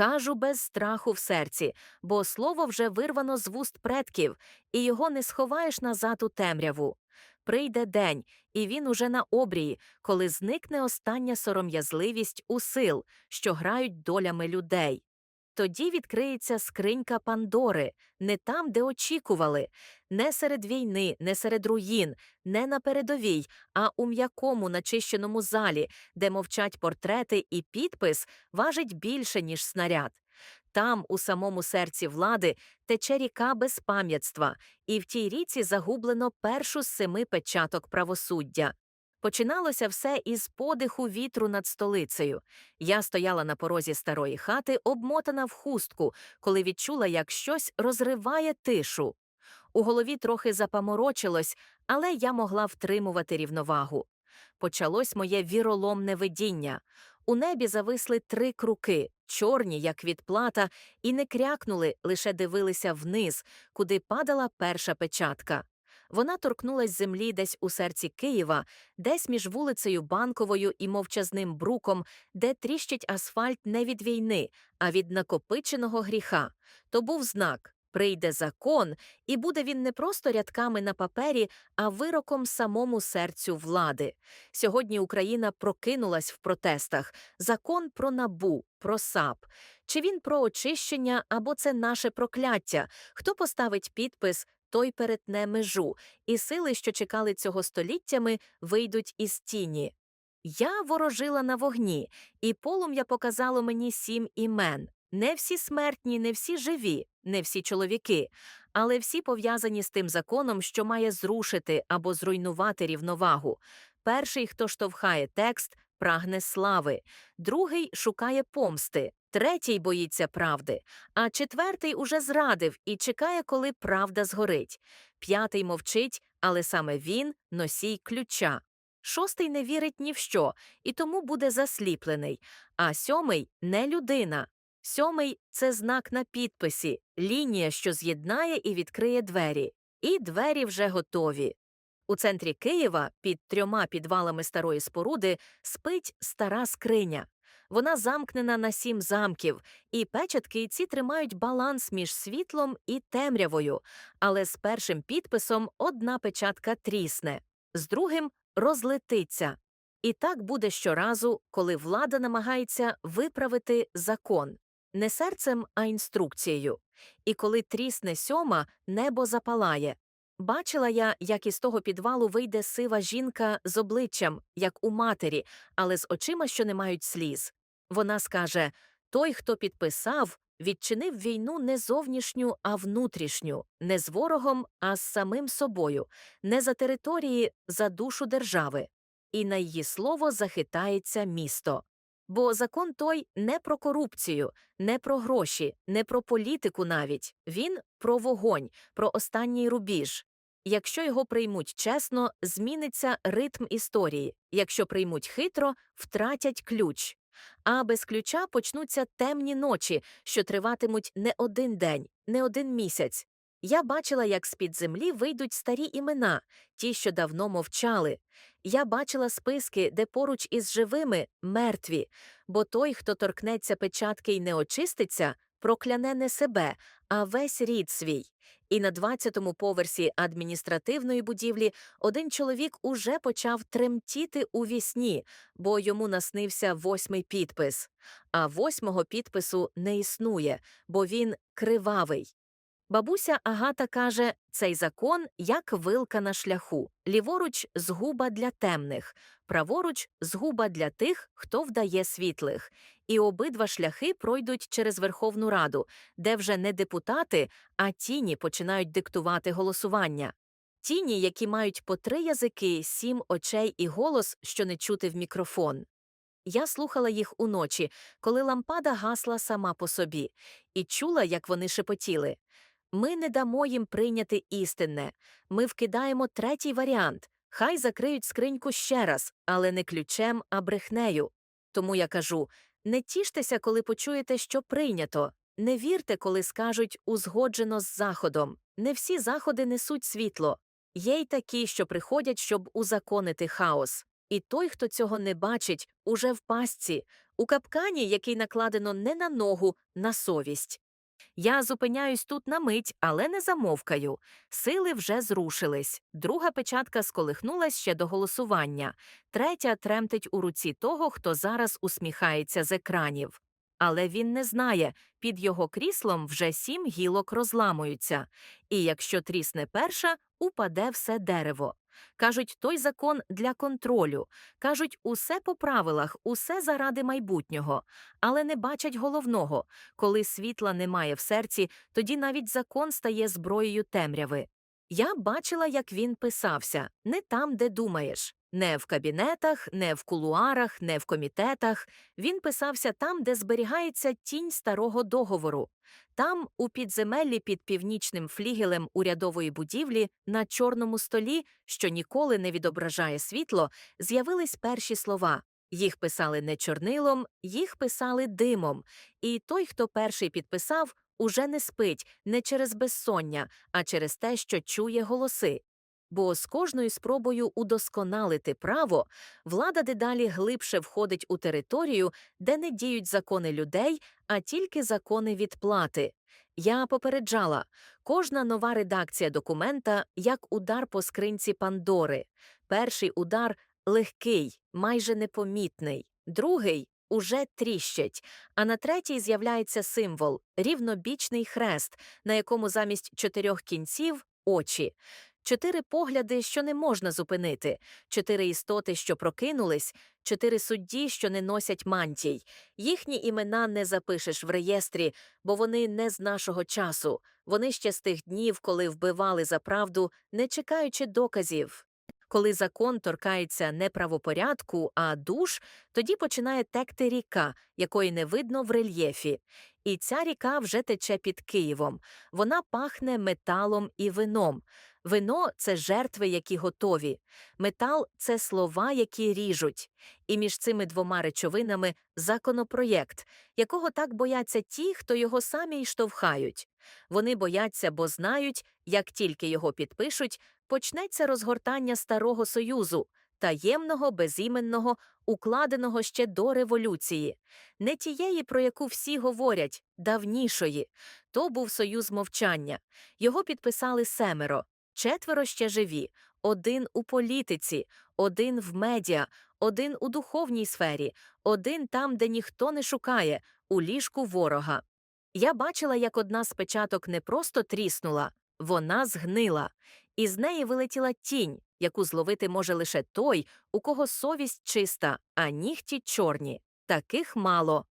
Кажу без страху в серці, бо слово вже вирвано з вуст предків, і його не сховаєш назад у темряву. Прийде день, і він уже на обрії, коли зникне остання сором'язливість у сил, що грають долями людей. Тоді відкриється скринька Пандори, не там, де очікували, не серед війни, не серед руїн, не на передовій, а у м'якому начищеному залі, де мовчать портрети і підпис важить більше, ніж снаряд. Там, у самому серці влади, тече ріка безпам'ятства, і в тій ріці загублено першу з семи печаток правосуддя. Починалося все із подиху вітру над столицею. Я стояла на порозі старої хати, обмотана в хустку, коли відчула, як щось розриває тишу. У голові трохи запаморочилось, але я могла втримувати рівновагу. Почалось моє віроломне видіння. У небі зависли три круки, чорні, як відплата, і не крякнули, лише дивилися вниз, куди падала перша печатка. Вона торкнулась землі десь у серці Києва, десь між вулицею Банковою і мовчазним бруком, де тріщить асфальт не від війни, а від накопиченого гріха. То був знак прийде закон, і буде він не просто рядками на папері, а вироком самому серцю влади. Сьогодні Україна прокинулась в протестах. Закон про набу, про САП. Чи він про очищення або це наше прокляття? Хто поставить підпис? Той перетне межу, і сили, що чекали цього століттями, вийдуть із тіні. Я ворожила на вогні, і полум'я показало мені сім імен. Не всі смертні, не всі живі, не всі чоловіки, але всі пов'язані з тим законом, що має зрушити або зруйнувати рівновагу. Перший, хто штовхає текст, прагне слави, другий шукає помсти, третій боїться правди, а четвертий уже зрадив і чекає, коли правда згорить. П'ятий мовчить, але саме він носій ключа. Шостий не вірить ні в що, і тому буде засліплений, а сьомий не людина. Сьомий це знак на підписі, лінія, що з'єднає і відкриє двері. І двері вже готові. У центрі Києва, під трьома підвалами старої споруди, спить стара скриня. Вона замкнена на сім замків, і печатки ці тримають баланс між світлом і темрявою, але з першим підписом одна печатка трісне, з другим розлетиться. І так буде щоразу, коли влада намагається виправити закон не серцем, а інструкцією. І коли трісне сьома, небо запалає. Бачила я, як із того підвалу вийде сива жінка з обличчям, як у матері, але з очима, що не мають сліз. Вона скаже той, хто підписав, відчинив війну не зовнішню, а внутрішню, не з ворогом, а з самим собою, не за території, за душу держави. І на її слово захитається місто. Бо закон той не про корупцію, не про гроші, не про політику навіть він про вогонь, про останній рубіж. Якщо його приймуть чесно, зміниться ритм історії, якщо приймуть хитро, втратять ключ. А без ключа почнуться темні ночі, що триватимуть не один день, не один місяць. Я бачила, як з під землі вийдуть старі імена, ті, що давно мовчали. Я бачила списки, де поруч із живими мертві, бо той, хто торкнеться печатки й не очиститься, прокляне не себе, а весь рід свій. І на 20-му поверсі адміністративної будівлі один чоловік уже почав тремтіти у вісні, бо йому наснився восьмий підпис. А восьмого підпису не існує, бо він кривавий. Бабуся Агата каже, цей закон як вилка на шляху, ліворуч згуба для темних, праворуч згуба для тих, хто вдає світлих. І обидва шляхи пройдуть через Верховну Раду, де вже не депутати, а тіні починають диктувати голосування. Тіні, які мають по три язики, сім очей і голос, що не чути в мікрофон. Я слухала їх уночі, коли лампада гасла сама по собі, і чула, як вони шепотіли. Ми не дамо їм прийняти істинне. Ми вкидаємо третій варіант. Хай закриють скриньку ще раз, але не ключем, а брехнею. Тому я кажу не тіштеся, коли почуєте, що прийнято. Не вірте, коли скажуть узгоджено з заходом. Не всі заходи несуть світло. Є й такі, що приходять, щоб узаконити хаос. І той, хто цього не бачить, уже в пастці, у капкані, який накладено не на ногу, на совість. Я зупиняюсь тут на мить, але не замовкаю. Сили вже зрушились. Друга печатка сколихнулась ще до голосування. Третя тремтить у руці того, хто зараз усміхається з екранів. Але він не знає, під його кріслом вже сім гілок розламуються. І якщо трісне перша, упаде все дерево. Кажуть, той закон для контролю. Кажуть, усе по правилах, усе заради майбутнього, але не бачать головного. Коли світла немає в серці, тоді навіть закон стає зброєю темряви. Я бачила, як він писався не там, де думаєш, не в кабінетах, не в кулуарах, не в комітетах. Він писався там, де зберігається тінь старого договору. Там, у підземеллі під північним флігелем урядової будівлі, на чорному столі, що ніколи не відображає світло, з'явились перші слова. Їх писали не чорнилом, їх писали димом. І той, хто перший підписав, уже не спить не через безсоння, а через те, що чує голоси. Бо з кожною спробою удосконалити право влада дедалі глибше входить у територію, де не діють закони людей, а тільки закони відплати. Я попереджала кожна нова редакція документа як удар по скринці Пандори. Перший удар легкий, майже непомітний, другий уже тріщить, а на третій з'являється символ рівнобічний хрест, на якому замість чотирьох кінців очі. Чотири погляди, що не можна зупинити, чотири істоти, що прокинулись, чотири судді, що не носять мантій. Їхні імена не запишеш в реєстрі, бо вони не з нашого часу. Вони ще з тих днів, коли вбивали за правду, не чекаючи доказів. Коли закон торкається не правопорядку, а душ, тоді починає текти ріка, якої не видно в рельєфі. І ця ріка вже тече під Києвом. Вона пахне металом і вином. Вино це жертви, які готові, метал це слова, які ріжуть. І між цими двома речовинами законопроєкт, якого так бояться ті, хто його самі й штовхають. Вони бояться, бо знають, як тільки його підпишуть, почнеться розгортання Старого Союзу, таємного, безіменного, укладеного ще до революції, не тієї, про яку всі говорять, давнішої. То був союз мовчання. Його підписали семеро. Четверо ще живі, один у політиці, один в медіа, один у духовній сфері, один там, де ніхто не шукає, у ліжку ворога. Я бачила, як одна з печаток не просто тріснула, вона згнила, і з неї вилетіла тінь, яку зловити може лише той, у кого совість чиста, а нігті чорні. Таких мало.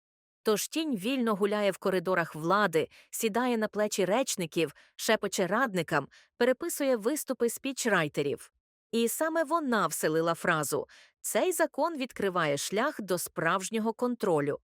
Тож тінь вільно гуляє в коридорах влади, сідає на плечі речників, шепоче радникам, переписує виступи спічрайтерів. І саме вона вселила фразу цей закон відкриває шлях до справжнього контролю.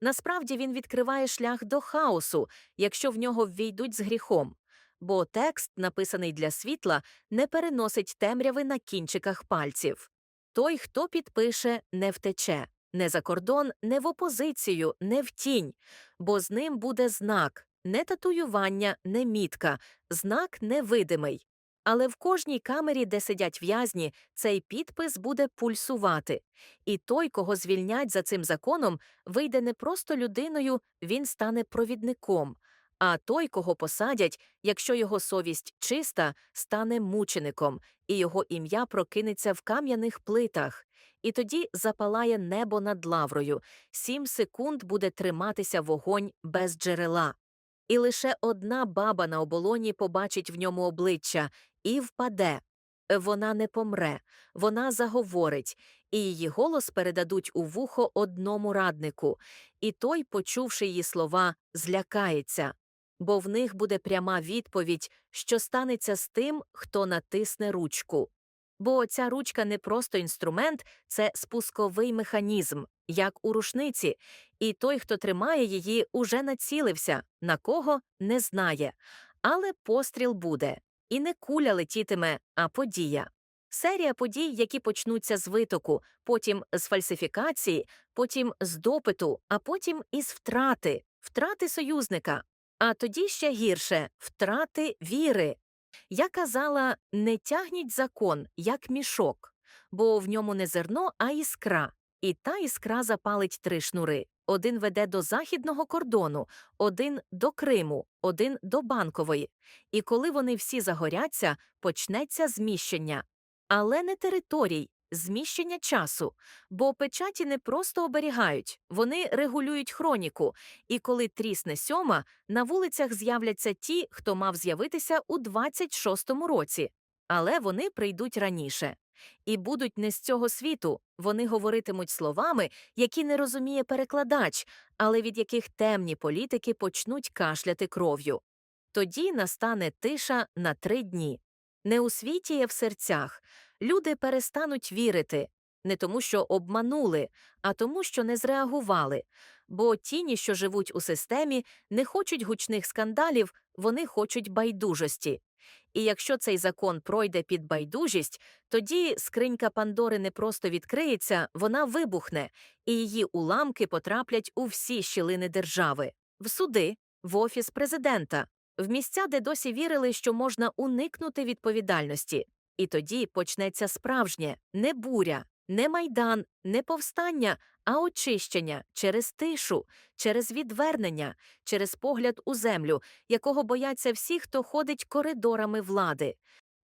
Насправді він відкриває шлях до хаосу, якщо в нього ввійдуть з гріхом, бо текст, написаний для світла, не переносить темряви на кінчиках пальців. Той, хто підпише, не втече не за кордон, не в опозицію, не в тінь, бо з ним буде знак, не татуювання, не мітка, знак невидимий. Але в кожній камері, де сидять в'язні, цей підпис буде пульсувати. І той, кого звільнять за цим законом, вийде не просто людиною, він стане провідником. А той, кого посадять, якщо його совість чиста, стане мучеником, і його ім'я прокинеться в кам'яних плитах. І тоді запалає небо над лаврою, сім секунд буде триматися вогонь без джерела. І лише одна баба на оболоні побачить в ньому обличчя і впаде. Вона не помре, вона заговорить, і її голос передадуть у вухо одному раднику, і той, почувши її слова, злякається, бо в них буде пряма відповідь, що станеться з тим, хто натисне ручку. Бо ця ручка не просто інструмент, це спусковий механізм, як у рушниці, і той, хто тримає її, уже націлився, на кого не знає. Але постріл буде, і не куля летітиме, а подія. Серія подій, які почнуться з витоку, потім з фальсифікації, потім з допиту, а потім із втрати, втрати союзника. А тоді ще гірше втрати віри. Я казала не тягніть закон, як мішок. бо в ньому не зерно, а іскра. І та іскра запалить три шнури. Один веде до західного кордону, один до Криму, один до банкової. І коли вони всі загоряться, почнеться зміщення. Але не територій, зміщення часу. Бо печаті не просто оберігають, вони регулюють хроніку. І коли трісне сьома, на вулицях з'являться ті, хто мав з'явитися у 26-му році. Але вони прийдуть раніше. І будуть не з цього світу, вони говоритимуть словами, які не розуміє перекладач, але від яких темні політики почнуть кашляти кров'ю. Тоді настане тиша на три дні. Не у світі, а в серцях. Люди перестануть вірити не тому, що обманули, а тому, що не зреагували. Бо тіні, що живуть у системі, не хочуть гучних скандалів, вони хочуть байдужості. І якщо цей закон пройде під байдужість, тоді скринька Пандори не просто відкриється, вона вибухне, і її уламки потраплять у всі щілини держави, в суди, в офіс президента, в місця, де досі вірили, що можна уникнути відповідальності. І тоді почнеться справжнє не буря, не майдан, не повстання, а очищення через тишу, через відвернення, через погляд у землю, якого бояться всі, хто ходить коридорами влади.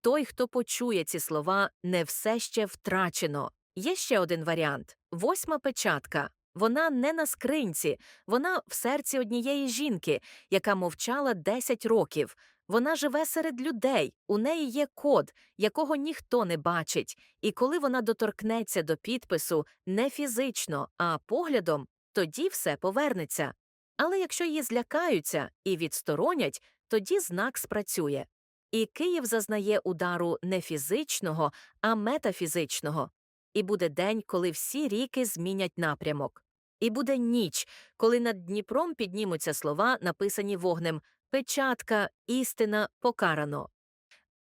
Той, хто почує ці слова, не все ще втрачено. Є ще один варіант восьма печатка. Вона не на скринці, вона в серці однієї жінки, яка мовчала 10 років. Вона живе серед людей, у неї є код, якого ніхто не бачить, і коли вона доторкнеться до підпису не фізично, а поглядом, тоді все повернеться. Але якщо її злякаються і відсторонять, тоді знак спрацює. І Київ зазнає удару не фізичного, а метафізичного. І буде день, коли всі ріки змінять напрямок. І буде ніч, коли над Дніпром піднімуться слова, написані вогнем Печатка, істина, покарано.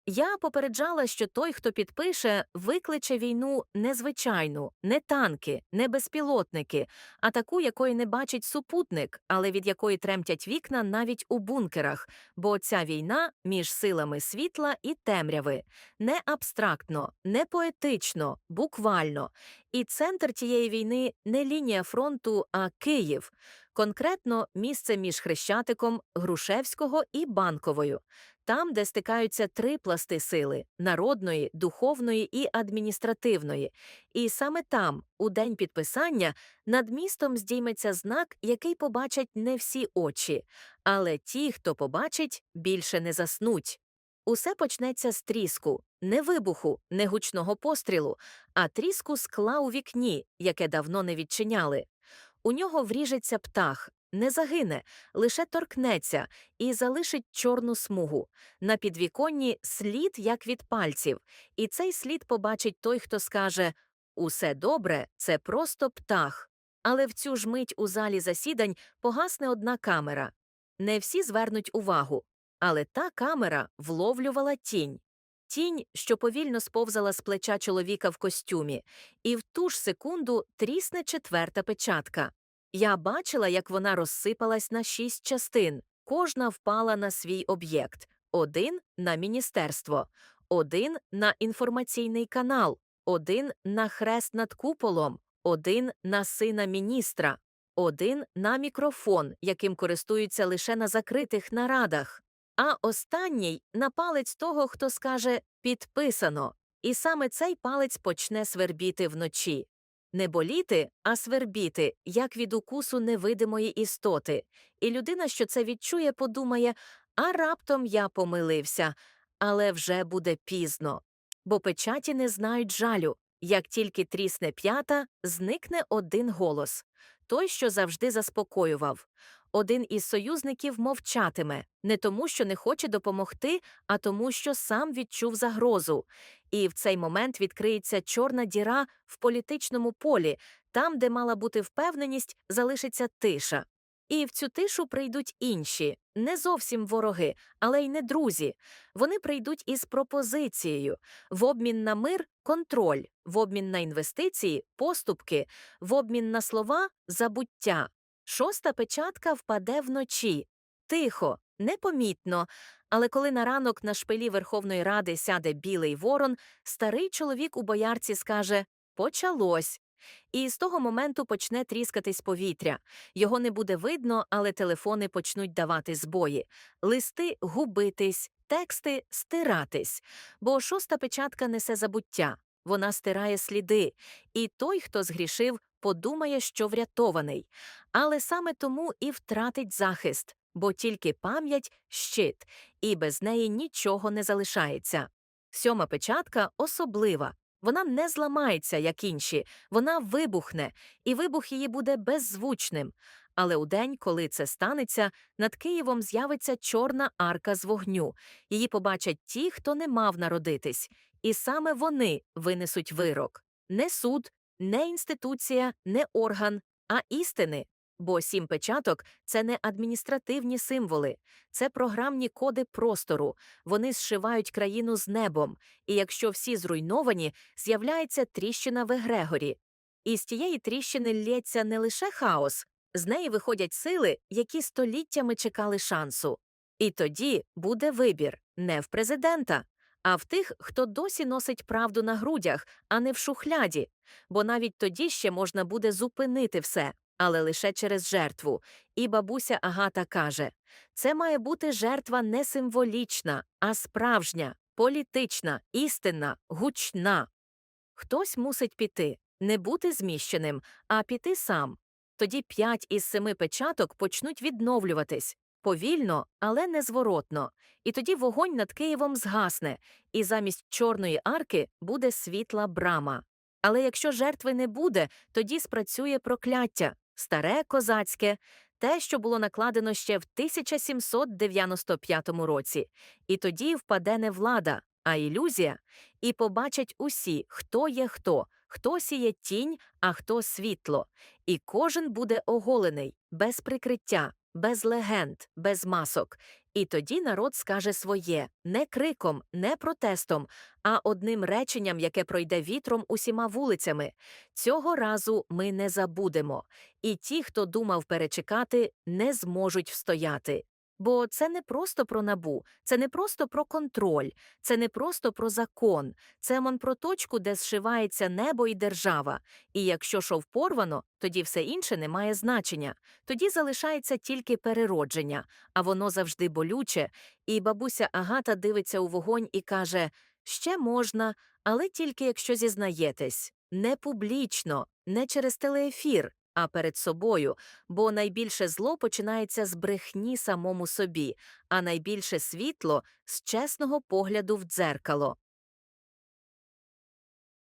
Я попереджала, що той, хто підпише, викличе війну незвичайну, не танки, не безпілотники, а таку, якої не бачить супутник, але від якої тремтять вікна навіть у бункерах, бо ця війна між силами світла і темряви не абстрактно, не поетично, буквально. І центр тієї війни не лінія фронту, а Київ. Конкретно місце між Хрещатиком, Грушевського і Банковою, там, де стикаються три пласти сили народної, духовної і адміністративної. І саме там, у день підписання, над містом здійметься знак, який побачать не всі очі, але ті, хто побачить, більше не заснуть. Усе почнеться з тріску, не вибуху, не гучного пострілу, а тріску скла у вікні, яке давно не відчиняли. У нього вріжеться птах, не загине, лише торкнеться і залишить чорну смугу. На підвіконні слід, як від пальців, і цей слід побачить той, хто скаже Усе добре, це просто птах. Але в цю ж мить у залі засідань погасне одна камера. Не всі звернуть увагу, але та камера вловлювала тінь. Тінь, що повільно сповзала з плеча чоловіка в костюмі, і в ту ж секунду трісне четверта печатка. Я бачила, як вона розсипалась на шість частин, кожна впала на свій об'єкт. Один на міністерство, один на інформаційний канал, один на хрест над куполом, один на сина міністра, один на мікрофон, яким користуються лише на закритих нарадах, а останній на палець того, хто скаже підписано, і саме цей палець почне свербіти вночі. Не боліти, а свербіти, як від укусу невидимої істоти, і людина, що це відчує, подумає а раптом я помилився, але вже буде пізно. Бо печаті не знають жалю. Як тільки трісне п'ята, зникне один голос той, що завжди заспокоював. Один із союзників мовчатиме не тому, що не хоче допомогти, а тому, що сам відчув загрозу. І в цей момент відкриється чорна діра в політичному полі, там, де мала бути впевненість, залишиться тиша. І в цю тишу прийдуть інші, не зовсім вороги, але й не друзі. Вони прийдуть із пропозицією в обмін на мир контроль, в обмін на інвестиції поступки, в обмін на слова забуття. Шоста печатка впаде вночі. Тихо, непомітно, Але коли на ранок на шпилі Верховної Ради сяде білий ворон, старий чоловік у боярці скаже Почалось. І з того моменту почне тріскатись повітря. Його не буде видно, але телефони почнуть давати збої, листи губитись, тексти стиратись. Бо шоста печатка несе забуття, вона стирає сліди, і той, хто згрішив, подумає, що врятований. Але саме тому і втратить захист, бо тільки пам'ять щит, і без неї нічого не залишається. Сьома печатка особлива. Вона не зламається, як інші, вона вибухне, і вибух її буде беззвучним. Але у день, коли це станеться, над Києвом з'явиться чорна арка з вогню. Її побачать ті, хто не мав народитись, і саме вони винесуть вирок. Не суд, не інституція, не орган, а істини. Бо сім печаток це не адміністративні символи, це програмні коди простору. Вони зшивають країну з небом, і якщо всі зруйновані, з'являється тріщина в егрегорі. І з тієї тріщини лється не лише хаос, з неї виходять сили, які століттями чекали шансу. І тоді буде вибір не в президента, а в тих, хто досі носить правду на грудях, а не в шухляді, бо навіть тоді ще можна буде зупинити все, але лише через жертву. І бабуся Агата каже це має бути жертва не символічна, а справжня, політична, істинна, гучна. Хтось мусить піти, не бути зміщеним, а піти сам. Тоді п'ять із семи печаток почнуть відновлюватись повільно, але незворотно. І тоді вогонь над Києвом згасне, і замість чорної арки буде світла брама. Але якщо жертви не буде, тоді спрацює прокляття старе козацьке, те, що було накладено ще в 1795 році. І тоді впаде не влада, а ілюзія, і побачать усі, хто є хто, хто сіє тінь, а хто світло. І кожен буде оголений, без прикриття, без легенд, без масок. І тоді народ скаже своє не криком, не протестом, а одним реченням, яке пройде вітром усіма вулицями. Цього разу ми не забудемо, і ті, хто думав перечекати, не зможуть встояти. Бо це не просто про набу, це не просто про контроль, це не просто про закон, це мон про точку, де зшивається небо і держава. І якщо шов порвано, тоді все інше не має значення. Тоді залишається тільки переродження, а воно завжди болюче. І бабуся Агата дивиться у вогонь і каже: ще можна, але тільки якщо зізнаєтесь, не публічно, не через телеефір, а перед собою, бо найбільше зло починається з брехні самому собі, а найбільше світло з чесного погляду в дзеркало.